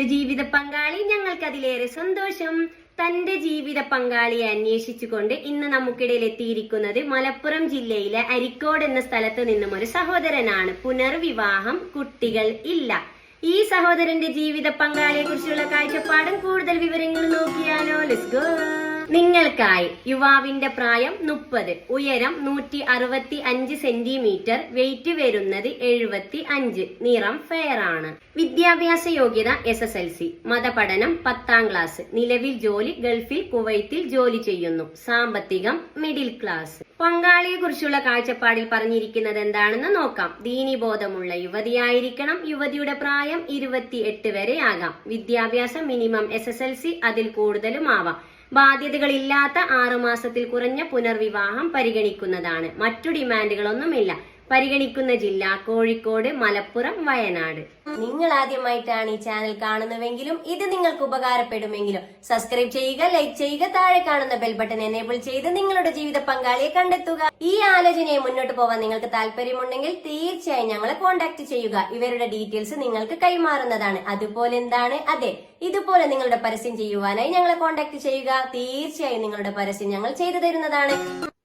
പുനർജീവിത പങ്കാളി. ഞങ്ങൾക്ക് അതിലേറെ സന്തോഷം. തന്റെ ജീവിത പങ്കാളിയെ അന്വേഷിച്ചുകൊണ്ട് ഇന്ന് നമുക്കിടയിൽ എത്തിയിരിക്കുന്നത് മലപ്പുറം ജില്ലയിലെ അരിക്കോട് എന്ന സ്ഥലത്ത് നിന്നും ഒരു സഹോദരനാണ്. പുനർവിവാഹം കുട്ടികൾ ഇല്ല. ഈ സഹോദരന്റെ ജീവിത പങ്കാളിയെ കുറിച്ചുള്ള കാഴ്ചപ്പാടും കൂടുതൽ വിവരങ്ങൾ നോക്കിയാലോ. ലെറ്റ്സ് ഗോ നിങ്ങൾക്കായി യുവാവിന്റെ പ്രായം മുപ്പത് ഉയരം നൂറ്റി അറുപത്തി അഞ്ച് സെന്റിമീറ്റർ വെയിറ്റ് വരുന്നത് എഴുപത്തി അഞ്ച് നിറം ഫെയർ ആണ്. വിദ്യാഭ്യാസ യോഗ്യത എസ് എസ് എൽ സി മതപഠനം പത്താം ക്ലാസ് നിലവിൽ ജോലി ഗൾഫിൽ കുവൈത്തിൽ ജോലി ചെയ്യുന്നു. സാമ്പത്തികം മിഡിൽ ക്ലാസ് പങ്കാളിയെ കുറിച്ചുള്ള കാഴ്ചപ്പാടിൽ പറഞ്ഞിരിക്കുന്നത് എന്താണെന്ന് നോക്കാം. ദീനി ദീനിബോധമുള്ള യുവതിയായിരിക്കണം. യുവതിയുടെ പ്രായം ഇരുപത്തി എട്ട് വരെ ആകാം വിദ്യാഭ്യാസം minimum S S L C അതിൽ കൂടുതലും ആവാം ബാധ്യതകളില്ലാത്ത ആറു മാസത്തിൽ കുറഞ്ഞ പുനർവിവാഹം പരിഗണിക്കുന്നതാണ്. മറ്റു ഡിമാൻഡുകളൊന്നുമില്ല. പരിഗണിക്കുന്ന ജില്ല കോഴിക്കോട് മലപ്പുറം വയനാട്. നിങ്ങൾ ആദ്യമായിട്ടാണ് ഈ ചാനൽ കാണുന്നതെങ്കിലും ഇത് നിങ്ങൾക്ക് ഉപകാരപ്പെടുമെങ്കിലും സബ്സ്ക്രൈബ് ചെയ്യുക ലൈക്ക് ചെയ്യുക താഴെ കാണുന്ന ബെൽ ബട്ടൺ എനേബിൾ ചെയ്ത് നിങ്ങളുടെ ജീവിത പങ്കാളിയെ കണ്ടെത്തുക. ഈ ആലോചനയെ മുന്നോട്ട് പോവാൻ നിങ്ങൾക്ക് താല്പര്യമുണ്ടെങ്കിൽ തീർച്ചയായും ഞങ്ങളെ കോൺടാക്ട് ചെയ്യുക. ഇവരുടെ ഡീറ്റെയിൽസ് നിങ്ങൾക്ക് കൈമാറുന്നതാണ്. അതുപോലെ എന്താണ്? അതെ ഇതുപോലെ നിങ്ങളുടെ പരസ്യം ചെയ്യുവാനായി ഞങ്ങളെ കോൺടാക്ട് ചെയ്യുക. തീർച്ചയായും നിങ്ങളുടെ പരസ്യം ഞങ്ങൾ ചെയ്തു തരുന്നതാണ്.